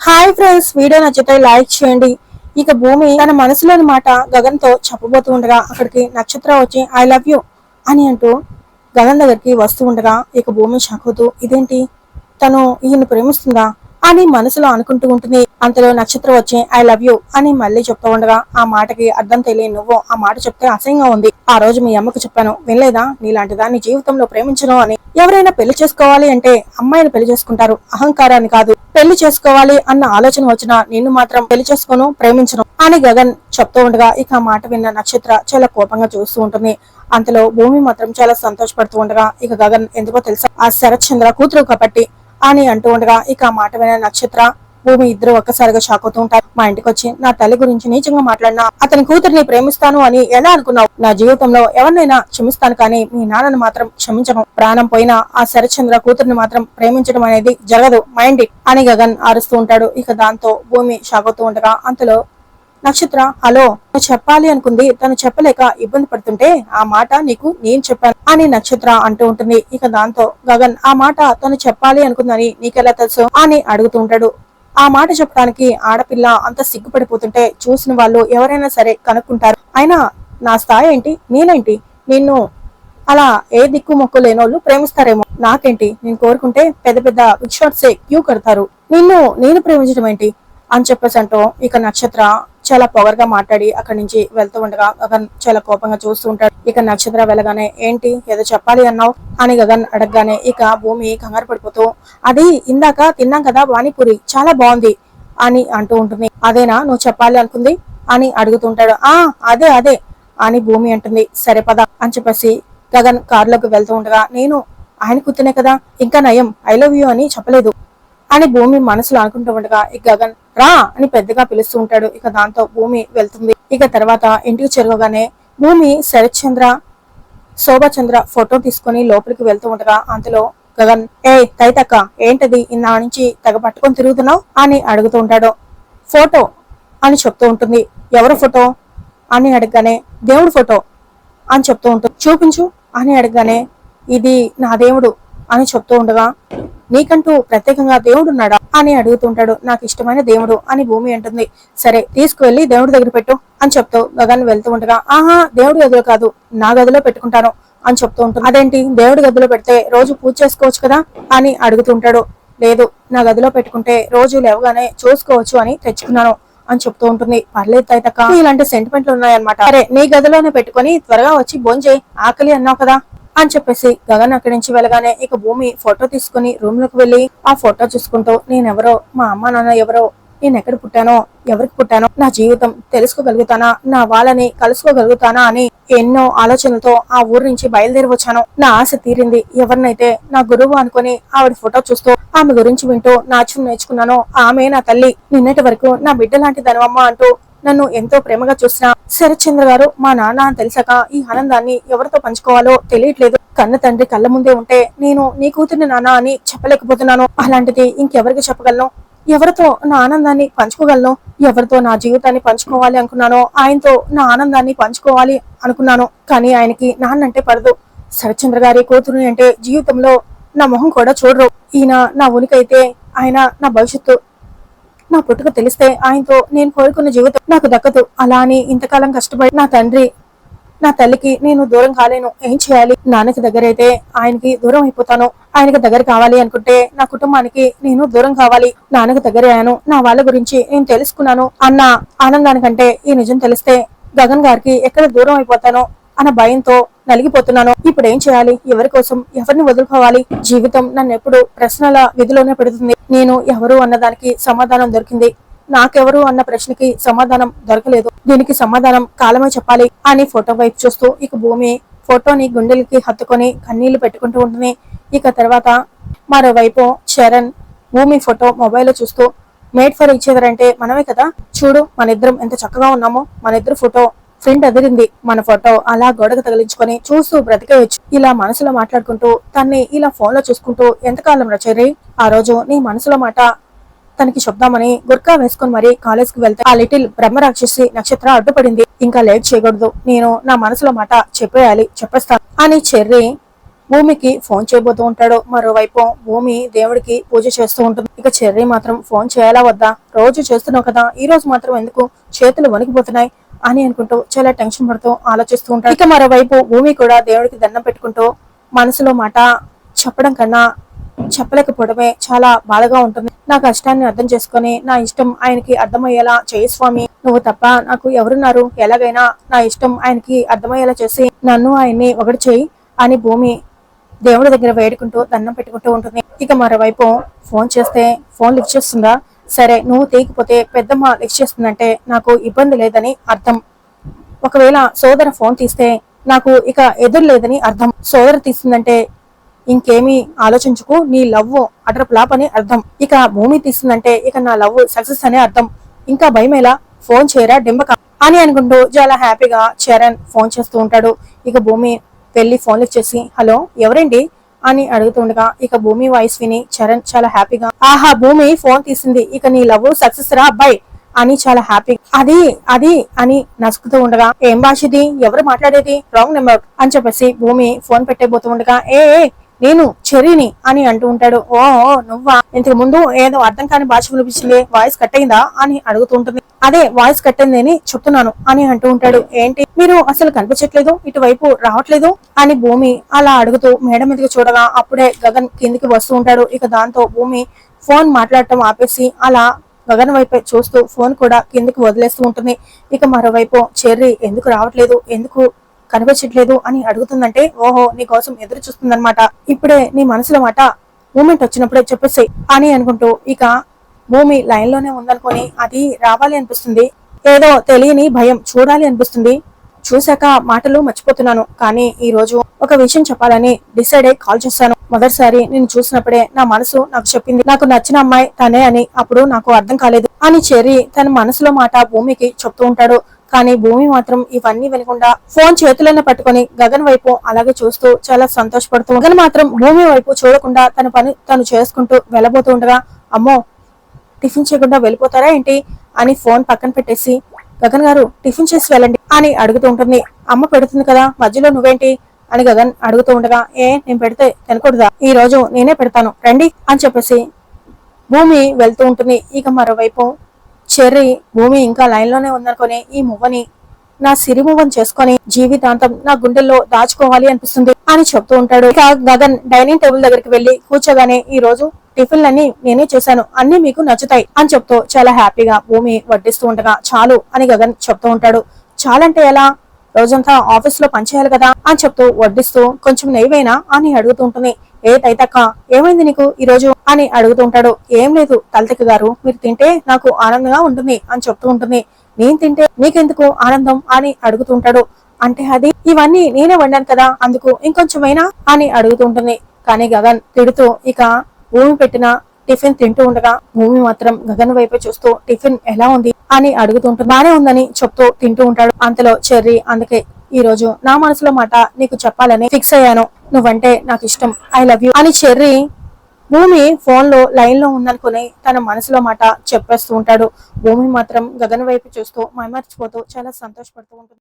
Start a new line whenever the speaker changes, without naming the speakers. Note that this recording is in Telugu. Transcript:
హాయ్ ఫ్రెండ్స్ వీడియో నచ్చితే లైక్ చేయండి. ఇక భూమి తన మనసులోని మాట గగన్తో చెప్పబోతూ ఉండగా అక్కడికి నక్షత్ర వచ్చి ఐ లవ్ యూ అని అంటూ గగన్ దగ్గరికి వస్తూ ఉండగా ఇక భూమి షాక్ అవుతూ ఇదేంటి? తను ఈయన ప్రేమిస్తుందా? అని మనసులో అనుకుంటూ ఉంటుంది. అంతలో నక్షత్రం వచ్చి ఐ లవ్ యూ అని మళ్ళీ చెప్తూ ఉండగా ఆ మాటకి అర్థం తెలియని నువ్వు ఆ మాట చెప్తే అసహ్యంగా ఉంది. ఆ రోజు మీ అమ్మకు చెప్పాను వినలేదా? నీలాంటి దాన్ని జీవితంలో ప్రేమించను అని. ఎవరైనా పెళ్ళి చేసుకోవాలి అంటే అమ్మాయిని పెళ్ళి చేసుకుంటారు. అహంకారాన్ని కాదు. పెళ్ళి చేసుకోవాలి అన్న ఆలోచన వచ్చినా నిన్ను మాత్రం పెళ్ళి చేసుకోను ప్రేమించను అని గగన్ చెప్తూ ఉండగా ఇక ఆ మాట విన్న నక్షత్ర చాలా కోపంగా చూస్తూ ఉంటుంది. అంతలో భూమి మాత్రం చాలా సంతోషపడుతూ ఉండగా ఇక గగన్ ఎందుకో తెలుసా? ఆ శరత్ చంద్ర కూతురు కాబట్టి అని అంటూ ఉండగా ఇక మాట విన నక్షత్ర భూమి ఇద్దరు ఒక్కసారిగా షాక్ అవుతూ ఉంటారు. మా ఇంటికి వచ్చి నా తల్లి గురించి నీచంగా మాట్లాడినా అతని కూతురిని ప్రేమిస్తాను అని ఎలా అనుకున్నావు? నా జీవితంలో ఎవరినైనా క్షమిస్తాను కానీ మీ నాన్నను మాత్రం క్షమించను. ప్రాణం పోయినా ఆ శరచంద్ర కూతురిని మాత్రం ప్రేమించడం అనేది జరగదు. మైండ్ అని గగన్ అరుస్తూ ఉంటాడు. ఇక దాంతో భూమి షాక్ అవుతూ ఉండగా అంతలో నక్షత్ర హలో నువ్వు చెప్పాలి అనుకుంది. తను చెప్పలేక ఇబ్బంది పడుతుంటే ఆ మాట నీకు నేను చెప్పాను అని నక్షత్ర అంటూ ఉంటుంది. ఇక దాంతో గగన్ ఆ మాట తను చెప్పాలి అనుకుందని నీకెలా తెలుసు అని అడుగుతూ ఉంటాడు. ఆ మాట చెప్పడానికి ఆడపిల్ల అంత సిగ్గుపడిపోతుంటే చూసిన వాళ్ళు ఎవరైనా సరే కనుక్కుంటారు. అయినా నా స్థాయి ఏంటి? నేనేంటి? నిన్ను అలా ఏ దిక్కు మొక్కు లేనోళ్ళు ప్రేమిస్తారేమో. నాకేంటి? నేను కోరుకుంటే పెద్ద పెద్ద విక్షాట్సే క్యూ కడతారు. నిన్ను నేను ప్రేమించడం ఏంటి? అని చెప్పేసి అంటూ ఇక నక్షత్ర చాలా పొగరుగా మాట్లాడి అక్కడి నుంచి వెళ్తూ ఉండగా గగన్ చాలా కోపంగా చూస్తూ ఉంటాడు. ఇక నక్షత్ర వెళ్ళగానే ఏంటి? ఏదో చెప్పాలి అన్నావు? అని గగన్ అడగగానే ఇక భూమి కంగారు పడిపోతూ అది ఇందాక తిన్నాం కదా వాణిపూరి చాలా బాగుంది అని అంటూ ఉంటుంది. అదేనా? నువ్వు చెప్పాలి అనుకుంది? అని అడుగుతుంటాడు ఆ అదే అదే అని భూమి అంటుంది. సరే పద అని చెప్పేసి గగన్ కారులోకి వెళ్తూ ఉండగా నేను ఆయన కూతునే కదా ఇంకా నయం ఐ లవ్ యూ అని చెప్పలేదు. అని భూమి మనసులో అనుకుంటూ ఉండగా ఇక గగన్ రా అని పెద్దగా పిలుస్తూ ఉంటాడు. ఇక దాంతో భూమి వెళ్తుంది. ఇక తర్వాత ఇంటికి చేరుకోగానే భూమి శరత్ చంద్ర శోభచంద్ర ఫోటో తీసుకొని లోపలికి వెళ్తూ ఉండగా అంతలో గగన్ ఏ తైతక్క ఏంటది? ఇన్నా నుంచి తెగ పట్టుకొని తిరుగుతున్నావు? అని అడుగుతూ ఉంటాడు. ఫోటో? అని చెప్తూ ఉంటుంది. ఎవరు ఫోటో? అని అడగగానే దేవుడు ఫోటో అని చెప్తూ ఉంటుంది. చూపించు అని అడగగానే ఇది నా దేవుడు అని చెప్తూ ఉండగా నీకంటూ ప్రత్యేకంగా దేవుడు ఉన్నాడా అని అడుగుతుంటాడు. నాకు ఇష్టమైన దేవుడు అని భూమి అంటుంది. సరే తీసుకువెళ్ళి దేవుడి దగ్గర పెట్టు అని చెప్తూ గగన్ వెళ్తూ ఉండగా ఆహా దేవుడి గదిలో కాదు నా గదిలో పెట్టుకుంటాను అని చెప్తూ ఉంటాను అదేంటి దేవుడి గదిలో పెడితే రోజు పూజ చేసుకోవచ్చు కదా అని అడుగుతుంటాడు. లేదు నా గదిలో పెట్టుకుంటే రోజు లేవగానే చూసుకోవచ్చు అని తెచ్చుకున్నాను అని చెప్తూ ఉంటుంది. పర్లేదు తైతక్క ఇలాంటి సెంటిమెంట్లు ఉన్నాయన్నమాట. సరే నీ గదిలోనే పెట్టుకొని త్వరగా వచ్చి భోంచేయి. ఆకలి అన్నావు కదా. అని చెప్పేసి గగన్ అక్కడి నుంచి వెళ్ళగానే ఇక భూమి ఫోటో తీసుకుని రూమ్లోకి వెళ్ళి ఆ ఫోటో చూసుకుంటూ నేనెవరో? మా అమ్మ నాన్న ఎవరో? నేను ఎక్కడ పుట్టానో? ఎవరికి పుట్టానో? నా జీవితం తెలుసుకోగలుగుతానా? నా వాళ్ళని కలుసుకోగలుగుతానా? అని ఎన్నో ఆలోచనలతో ఆ ఊరు నుంచి బయలుదేరి వచ్చాను. నా ఆశ తీరింది. ఎవరినైతే నా గురువు అనుకుని ఆవిడ ఫోటో చూస్తూ ఆమె గురించి వింటూ నాచు నేర్చుకున్నానో ఆమె నా తల్లి. నిన్నటి వరకు నా బిడ్డ లాంటి ధనవమ్మ అంటూ నన్ను ఎంతో ప్రేమగా చూసిన శరత్చంద్ర గారు మా నాన్న తెలిసాక ఈ ఆనందాన్ని ఎవరితో పంచుకోవాలో తెలియట్లేదు. కన్న తండ్రి కళ్ళ ముందే ఉంటే నేను నీ కూతురిని నాన్న అని చెప్పలేకపోతున్నాను. అలాంటిది ఇంకెవరికి చెప్పగలను? ఎవరితో నా ఆనందాన్ని పంచుకోగలను? ఎవరితో నా జీవితాన్ని పంచుకోవాలి అనుకున్నానో ఆయనతో నా ఆనందాన్ని పంచుకోవాలి అనుకున్నాను. కానీ ఆయనకి నాన్నంటే పడదు. శరత్చంద్ర గారి కూతురు అంటే జీవితంలో నా మొహం కూడా చూడరు. ఈయన నా ఉనికైతే ఆయన నా భవిష్యత్తు నా పుట్టుక తెలిస్తే ఆయనతో నేను కోరుకున్న జీవితం నాకు దక్కదు. అలా అని ఇంతకాలం కష్టపడి నా తండ్రి నా తల్లికి నేను దూరం కాలేను. ఏం చేయాలి? నాన్నకి దగ్గర అయితే ఆయనకి దూరం అయిపోతాను. ఆయనకి దగ్గర కావాలి అనుకుంటే నా కుటుంబానికి నేను దూరం కావాలి. నాన్నకి దగ్గర అయ్యాను. నా వాళ్ళ గురించి నేను తెలుసుకున్నాను. అన్న ఆనందానికంటే ఈ నిజం తెలిస్తే గగన్ గారికి ఎక్కడ దూరం అయిపోతానో అన్న భయంతో నలిగిపోతున్నాను. ఇప్పుడు ఏం చేయాలి? ఎవరి కోసం ఎవరిని వదులుకోవాలి? జీవితం నన్ను ఎప్పుడు ప్రశ్నల విధిలోనే పెడుతుంది. నేను ఎవరు అన్నదానికి సమాధానం దొరికింది. నాకెవరు అన్న ప్రశ్నకి సమాధానం దొరకలేదు. దీనికి సమాధానం కాలమే చెప్పాలి అని ఫోటో వైపు చూస్తూ ఇక భూమి ఫోటోని గుండెలకి హత్తుకొని కన్నీళ్ళు పెట్టుకుంటూ ఉంటుంది. ఇక తర్వాత మరోవైపు చరణ్ భూమి ఫోటో మొబైల్లో చూస్తూ మేడ్ ఫర్ ఇచ్చేదర్ అంటే మనమే కదా? చూడు మన ఇద్దరం ఎంత చక్కగా ఉన్నామో. మన ఇద్దరు ఫోటో ఫ్రెండ్ ఎదిరింది. మన ఫోటో అలా గోడకు తగిలించుకొని చూస్తూ బ్రతికేయచ్చు ఇలా మనసులో మాట్లాడుకుంటూ తన్ని ఇలా ఫోన్లో చూసుకుంటూ ఎంతకాలం రచరి? ఆ రోజు నీ మనసులో మాట తనకి చెప్దామని గుర్కా వేసుకుని మరీ కాలేజ్కి వెళ్తే ఆ లిటిల్ బ్రహ్మరాక్షసి నక్షత్ర అడ్డుపడింది. ఇంకా లేట్ చేయకూడదు. నేను నా మనసులో మాట చెప్పేయాలి చెప్పేస్తాను అని చెర్రి భూమికి ఫోన్ చేయబోతూ ఉంటాడు. మరోవైపు భూమి దేవుడికి పూజ చేస్తూ ఉంటుంది. ఇక చెర్రీ మాత్రం ఫోన్ చేయాలా వద్దా? రోజు చేస్తున్నావు కదా. ఈ రోజు మాత్రం ఎందుకు? చేతులు వణికిపోతున్నాయి. అని అనుకుంటూ చాలా టెన్షన్ పడుతూ ఆలోచిస్తూ ఉంటాడు ఇక మరోవైపు భూమి కూడా దేవుడికి దండం పెట్టుకుంటూ మనసులో మాట చెప్పడం కన్నా చెప్పలేకపోవడమే చాలా బాధగా ఉంటుంది. నా కష్టాన్ని అర్థం చేసుకొని నా ఇష్టం ఆయనకి అర్థమయ్యేలా చేయి స్వామి. నువ్వు తప్ప నాకు ఎవరున్నారు? ఎలాగైనా నా ఇష్టం ఆయనకి అర్థమయ్యేలా చేసి నన్ను ఆయన్ని ఒకటి చేయి అని భూమి దేవుడి దగ్గర వేడుకుంటూ దండం పెట్టుకుంటూ ఉంటుంది. ఇక మరోవైపు ఫోన్ చేస్తే ఫోన్ లిఫ్ట్ చేస్తుందా? సరే నువ్వు తీయకపోతే పెద్దమ్మ లిఫ్ట్ చేస్తుందంటే నాకు ఇబ్బంది లేదని అర్థం. ఒకవేళ సోదర ఫోన్ తీస్తే నాకు ఇక ఎదురు లేదని అర్థం. సోదర తీస్తుందంటే ఇంకేమీ ఆలోచించుకు నీ లవ్ అటర్ ఫ్లాప్ అని అర్థం. ఇక భూమి తీస్తుందంటే ఇక నా లవ్ సక్సెస్ అనే అర్థం. ఇంకా భయమేలా ఫోన్ చేయరా డింబక? అని అనుకుంటూ చాలా హ్యాపీగా చరణ్ ఫోన్ చేస్తూ ఉంటాడు. ఇక భూమి వెళ్ళి ఫోన్ లిఫ్ట్ చేసి హలో ఎవరండి? అని అడుగుతుండగా ఇక భూమి వాయిస్ విని చరణ్ చాలా హ్యాపీగా ఆహా భూమి ఫోన్ తీసింది ఇక నీ లవ్ సక్సెస్ రా అబ్బాయి అని చాలా హ్యాపీ అది అది అని నసుకుతూ ఉండగా ఏం భాషది ఎవరు మాట్లాడేది? రాంగ్ నెంబర్ అని చెప్పేసి భూమి ఫోన్ పెట్టేబోతూ ఉండగా ఏ, నేను చెర్రీని అని అంటూ ఉంటాడు. ఓ నువ్వా? ఇంతకు ముందు ఏదో అర్థం కాని భాష వినిపించింది. వాయిస్ కట్ అయిందా? అని అడుగుతూ ఉంటుంది. అదే వాయిస్ కట్ అయింది అని చెప్తున్నాను అని అంటూ ఉంటాడు. ఏంటి? మీరు అసలు కనిపించట్లేదు? ఇటువైపు రావట్లేదు? అని భూమి అలా అడుగుతూ మేడం మీదకి చూడగా అప్పుడే గగన్ కిందికి వస్తూ ఉంటాడు. ఇక దాంతో భూమి ఫోన్ మాట్లాడటం ఆపేసి అలా గగన్ వైపే చూస్తూ ఫోన్ కూడా కిందికి వదిలేస్తూ ఉంటుంది. ఇక మరోవైపు చెర్రీ ఎందుకు రావట్లేదు? ఎందుకు కనిపించట్లేదు అని అడుగుతుందంటే ఓహో నీ కోసం ఎదురు చూస్తుందన్నమాట. ఇప్పుడే నీ మనసులో మాట మూమెంట్ వచ్చినప్పుడే చెప్పేసి అని అనుకుంటూ ఇక భూమి లైన్లోనే ఉందనుకొని అది రావాలి అనిపిస్తుంది. ఏదో తెలియని భయం చూడాలి అనిపిస్తుంది. చూశాక మాటలు మర్చిపోతున్నాను. కానీ ఈ రోజు ఒక విషయం చెప్పాలని డిసైడ్ అయి కాల్ చేశాను. మొదటిసారి నేను చూసినప్పుడే నా మనసు నాకు చెప్పింది నాకు నచ్చిన అమ్మాయి తనే అని. అప్పుడు నాకు అర్థం కాలేదు. అని చెరి తన మనసులో మాట భూమికి చెప్తూ ఉంటాడు. కానీ భూమి మాత్రం ఇవన్నీ వినకుండా ఫోన్ చేతులను పట్టుకొని గగన్ వైపు అలాగే చూస్తూ చాలా సంతోషపడుతూ గగన్ మాత్రం భూమి వైపు చూడకుండా తన పని తను చేసుకుంటూ వెళ్ళబోతూ ఉండగా అమ్మో టిఫిన్ చేయకుండా వెళ్ళిపోతారా ఏంటి? అని ఫోన్ పక్కన పెట్టేసి గగన్ గారు టిఫిన్ చేసి వెళ్ళండి అని అడుగుతూ ఉంటుంది. అమ్మ పెడుతుంది కదా మధ్యలో నువ్వేంటి? అని గగన్ అడుగుతూ ఉండగా ఏ నేను పెడితే తినకూడదా? ఈ రోజు నేనే పెడతాను రండి అని చెప్పేసి భూమి వెళ్తూ ఉంటుంది. ఇక మరోవైపు చెర్రి భూమి ఇంకా లైన్లోనే ఉందనుకొని ఈ మువ్వని నా సిరి మువ్వని చేసుకొని జీవితాంతం నా గుండెల్లో దాచుకోవాలి అనిపిస్తుంది అని చెప్తూ ఉంటాడు. ఇక గగన్ డైనింగ్ టేబుల్ దగ్గరికి వెళ్ళి కూర్చోగానే ఈ రోజు టిఫిన్లన్నీ నేనే చేశాను. అన్ని మీకు నచ్చుతాయి అని చెప్తూ చాలా హ్యాపీగా భూమి వడ్డిస్తూ ఉండగా చాలు అని గగన్ చెప్తూ ఉంటాడు. చాలంటే ఎలా? రోజంతా ఆఫీస్లో పనిచేయాలి కదా అని చెప్తూ వడ్డిస్తూ కొంచెం నెయ్యివేనా అని అడుగుతూ ఉంటుంది. ఏ తైతక్క ఏమైంది నీకు ఈ రోజు అని అడుగుతుంటాడు. ఏం లేదు తలతక్క గారు మీరు తింటే నాకు ఆనందంగా ఉంటుంది అని చెప్తూ ఉంటుంది. నేను తింటే నీకెందుకు ఆనందం? అని అడుగుతుంటాడు. అంటే అది ఇవన్నీ నేనే వండాను కదా అందుకు ఇంకొంచెమైనా అని అడుగుతూ ఉంటుంది కానీ గగన్ తిడుతూ ఇక భూమి పెట్టిన టిఫిన్ తింటూ ఉండగా భూమి మాత్రం గగన్ వైపు చూస్తూ టిఫిన్ ఎలా ఉంది? అని అడుగుతుంటుంది బానే ఉందని చెప్తూ తింటూ ఉంటాడు. అంతలో చెర్రీ అందుకే ఈ రోజు నా మనసులో మాట నీకు చెప్పాలని ఫిక్స్ అయ్యాను. నువ్వంటే నాకు ఇష్టం. ఐ లవ్ యూ అని చెర్రీ భూమి ఫోన్లో లైన్లో ఉందనుకుని తన మనసులో మాట చెప్పేస్తూ ఉంటాడు. భూమి మాత్రం గగన్ వైపు చూస్తూ మైమర్చిపోతూ చాలా సంతోషపడుతూ ఉంటుంది.